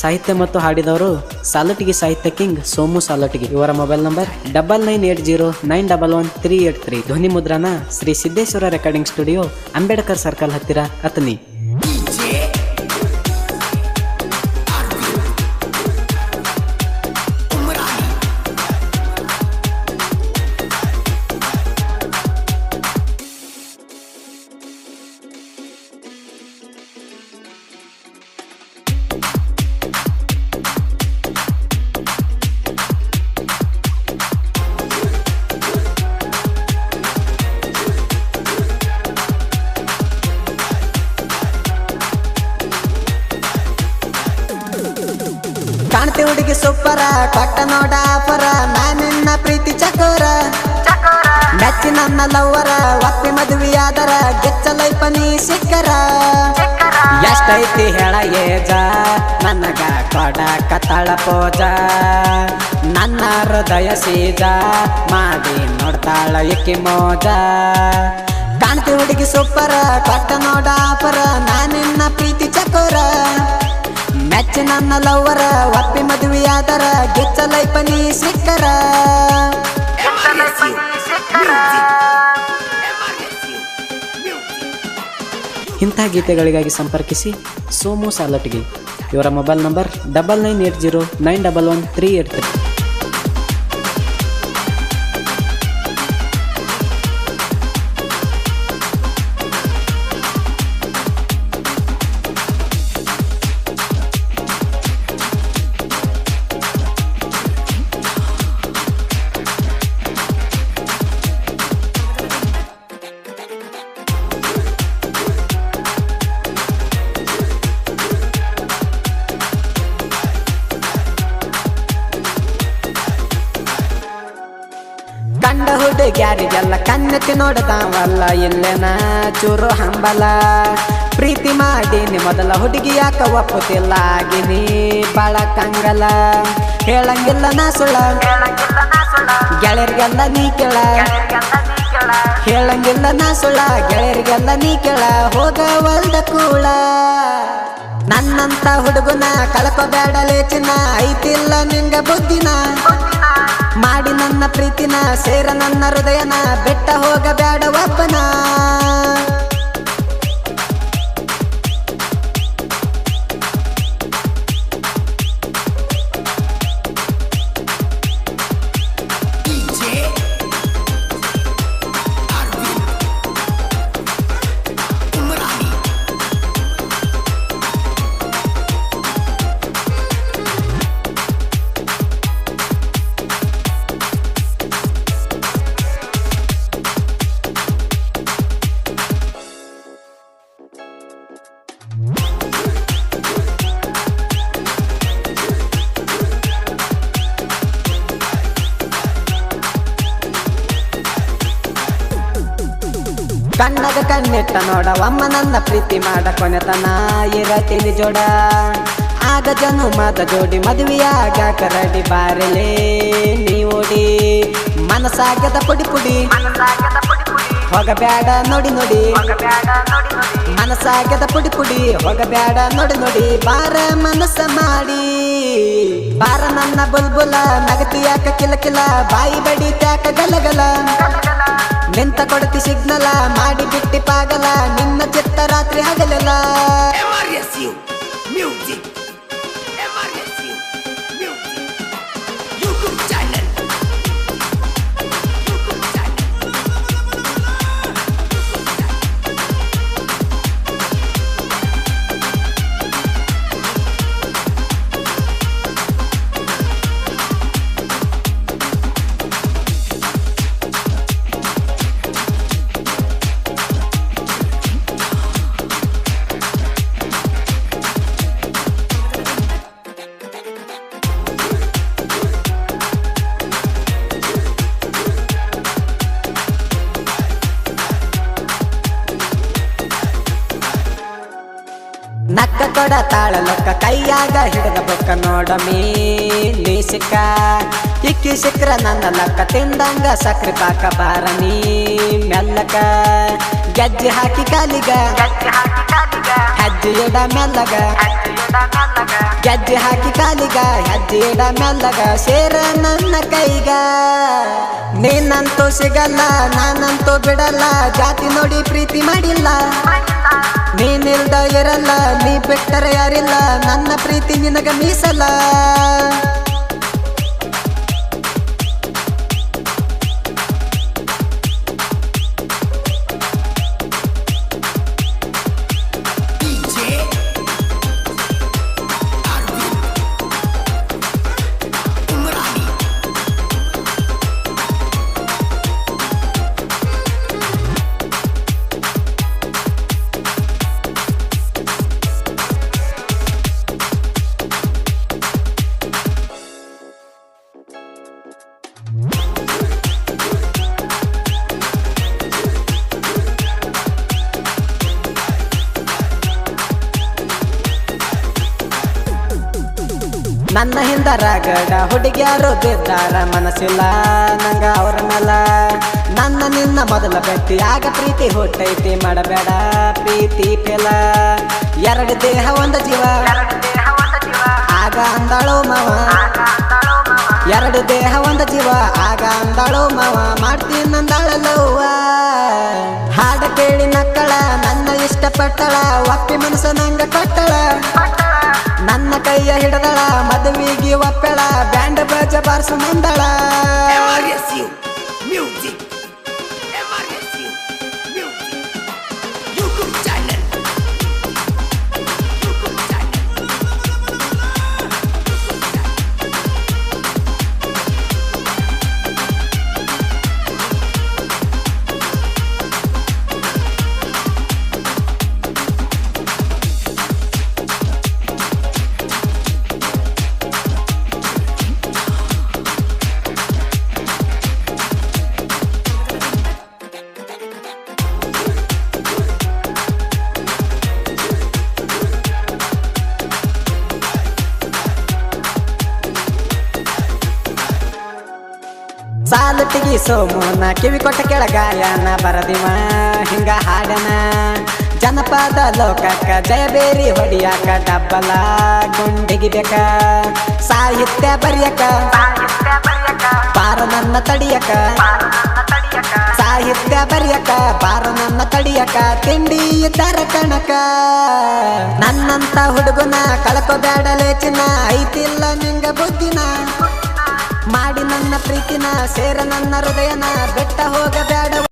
ಸಾಹಿತ್ಯ ಮತ್ತು ಹಾಡಿದವರು ಸಾಲಟಿಗಿ ಸಾಹಿತ್ಯ ಕಿಂಗ್ ಸೋಮು ಸಾಲಟಿಗಿ. ಇವರ mobile number double nine eight zero nine double one three eight three. ಧ್ವನಿ ಮುದ್ರಣ Shri Siddeshwara recording studio Ambedkar circle ಹತ್ತಿರ ಅತನಿ ಕಾಣ್ತಿ ಹುಡುಗಿ ಸೂಪರ ಕೊಟ್ಟ ನೋಡ ಪರ ನಾನಿನ್ನ ಪ್ರೀತಿ ಚಕೋರ. ಮೆಚ್ಚಿ ನನ್ನ ಲವ್ವರ ಒಪ್ಪಿ ಮದುವೆಯಾದರ ಗೆಚ್ಚ ಲೈಫ ನೀ ಸಿಕ್ಕರ. ಎಷ್ಟೈತಿ ಹೇಳ ಏಜ ನನಗ ಕೊಡ ಕತ್ತಳ ಪೋಜ ನನ್ನ ಹೃದಯ ಸೀಜ ಮಾಡಿ ನೋಡ್ತಾಳ ಇಕ್ಕಿ ಮೋಜ. ಕಾಣ್ತಿ ಹುಡುಗಿ ಸೂಪರ ಕೊಟ್ಟ ನೋಡ ಪರ ನಾನಿನ್ನ ಪ್ರೀತಿ ಚಕೋರ. ನನ್ನ ಲವ್ವರ, ಒಪ್ಪಿ ಆದರ ಗೆಚ್ಚ ಲೈಫ ನೀ ಸಿಕ್ಕರ. ಇಂಥ ಗೀತೆಗಳಿಗಾಗಿ ಸಂಪರ್ಕಿಸಿ ಸೋಮು ಸಾಲಟ್ಗೆ. ಇವರ mobile number double nine eight zero nine double one three eight three. ಕಂಡ ಹುಡುಗ್ಯಾರಿಗೆಲ್ಲ ಕಣ್ಣೆತ್ತಿ ನೋಡತಾವಲ್ಲ, ಇಲ್ಲೇನ ಚೂರು ಹಂಬಲ. ಪ್ರೀತಿ ಮಾಡೀನಿ, ಮೊದಲ ಹುಡುಗಿ ಯಾಕ ಒಪ್ಪುತ್ತಿಲ್ಲ, ಆಗಿನಿ ಬಾಳ ಕಂಗಲ. ಹೇಳಂಗಿಲ್ಲ ನಾ ಸುಳ್ಳ. ಗೆಳೆಯರಿಗೆಲ್ಲ ನೀ ಕೇಳ. ಹೇಳಂಗಿಲ್ಲ ನಾ ಸುಳ್ಳ, ಗೆಳೆಯರಿಗೆಲ್ಲ ನೀ ಕೇಳ. ಹೋಗವಲ್ದ ಕೂಳ. ನನ್ನಂತ ಹುಡುಗನ ಕಳ್ಕೊಬೇಡಲೇ ಚಿನ್ನ ಐತಿಲ್ಲ ನಿಂಗ ಬುದ್ಧಿನ. ಮಾಡಿ ನನ್ನ ಪ್ರೀತಿನ ಸೇರ ನನ್ನ ಹೃದಯನ ಬೆಟ್ಟ ಹೋಗಬೇಡ ಒಬ್ಬನ. ಕಣ್ಣದ ಕಣ್ಣಿಟ್ಟ ನೋಡವಮ್ಮ ನನ್ನ ಪ್ರೀತಿ ಮಾಡ ಕೊನೆತನ ಇರತೀನಿ ಜೋಡ. ಆಗ ಜನುಮದ ಜೋಡಿ ಮದುವೆಯಾಗ ಕರಡಿ ಬಾರಲೇ ನೀ ಓಡಿ. ಮನಸಾಗದ ಪುಡಿ ಪುಡಿ. ಹೋಗಬೇಡ ನೋಡಿ ನೋಡಿ. ಮನಸಾಗದ ಪುಡಿ ಪುಡಿ ಹೋಗಬೇಡ ನೋಡಿ ನೋಡಿ. ಬಾರ ಮನಸ್ಸ ಮಾಡಿ. ಬಾರ ನನ್ನ ಬುಲ್ಬುಲ ನಗತಿ ಯಾಕ ಕಿಲ ಕಿಲ, ಬಾಯಿ ಬಡಿ ತ್ಯಾಕ ಗಲಗಲ ನಿಂತ ಕೊಡತಿ ಸಿಗ್ನಲ ಮಾಡಿ ಬಿಟ್ಟಿ ಪಾಗಲ. ನಿನ್ನ ಚಿತ್ತ ರಾತ್ರಿ ಹಗಲಲ್ಲ. ನಕ್ಕ ಕೊಡ ತಾಳ ಲೊಕ್ಕ, ಕೈಯಾಗ ಹಿಡಿದ ಬೊಕ್ಕ ನೋಡಮಿ ನೀ ಸಿಕ್ಕ. ಇಕ್ಕಿ ಸಿಕ್ಕ್ರ ನನ್ನ ಲಕ್ಕ, ತಿಂದಂಗ ಸಕ್ರಿ ಪಾಕ ಬಾರ ನೀ ಮೆಲ್ಲಕ. ಗೆಜ್ಜೆ ಹಾಕಿ ಕಾಲಿಗ, ಹೆಜ್ಜೆ ಮೆಲ್ಲಗ. ಗೆಜ್ಜೆ ಹಾಕಿ ಕಾಲಿಗ, ಹೆಜ್ಜೆ ಮೆಲ್ಲಗ. ಸೇರ ನನ್ನ ಕೈಗ ನೀನಂತೂ ಸಿಗಲ್ಲ, ನಾನಂತೂ ಬಿಡಲ್ಲ. ಜಾತಿ ನೋಡಿ ಪ್ರೀತಿ ಮಾಡಿಲ್ಲ. ನೀನಿಲ್ದ ಇರಲ್ಲ ಬಿಟ್ಟರೆ ಯಾರಿಲ್ಲ ನನ್ನ ಪ್ರೀತಿ ನಿನಗ ಮೀಸಲ್ಲ ನನ್ನ ಹಿಂದ ರಗಡ, ಹುಡುಗಿಯಾರು ಬಿದ್ದಾರ, ಮನಸ್ಸಿಲ್ಲ ನಂಗ ಅವ್ರ ಮೇಲ ನನ್ನ ನಿನ್ನ ಮೊದಲ ಭಕ್ತಿ ಆಗ ಪ್ರೀತಿ ಹುಟ್ಟೈತಿ, ಮಾಡಬೇಡ ಪ್ರೀತಿ ಪೆಲ. ಎರಡು ದೇಹ, ಒಂದ ಜೀವ. ಆಗ ಅಂದಾಳು ಮಾವ. ಎರಡು ದೇಹ, ಒಂದ ಜೀವ. ಆಗ ಅಂದಾಳು ಮಾವ. ಮಾಡ್ತೀನಿ ಅಂದಾಳಲ್ಲವ್ವ ಹಾಡ ಕೇಳಿ ನಕ್ಕಳ, ನನ್ನ ಇಷ್ಟಪಟ್ಟಳ, ಒಪ್ಪಿ ಮನಸ್ಸು ನಂಗ ಕೊಟ್ಟಳ. ನನ್ನ ಕೈಯ ಹಿಡದಳ ಮದುವೆಗೆ ಒಪ್ಪೆಳ ಬ್ಯಾಂಡ್ ಬಜ ಬಾರ್ಸು ಮಂದಳ ಸಾಲುಟಿಗಿ ಸೋಮುನ ಕಿವಿ ಕೊಟ್ಟ ಕೆಳಗಾಯನ ಬರದಿವ, ಹಿಂಗ ಹಾಡನ. ಜನಪದ ಲೋಕಕ್ಕ ಜಯಬೇರಿ ಹೊಡಿಯಾಕ ಡಬ್ಬಲ ಗುಂಡಿಗಿಬೇಕ. ಸಾಹಿತ್ಯ ಬರಿಯಕ ಪಾರ ನನ್ನ ತಡಿಯಕ. ಸಾಹಿತ್ಯ ಬರಿಯಕ ಪಾರ ತಡಿಯಕ, ತಿಂಡಿ ತರ ಕಣಕ. ನನ್ನಂತ ಹುಡುಗನ ಕಳ್ಕೊಬ್ಯಾಡಲೇ ಚಿನ್ನ ಐತಿಲ್ಲ ನಿಂಗ ಬುದ್ಧಿನ. ಮಾಡಿ ನನ್ನ ಪ್ರೀತಿನ ಸೇರ ನನ್ನ ಹೃದಯನ ಬೆಟ್ಟ ಹೋಗಬೇಡ.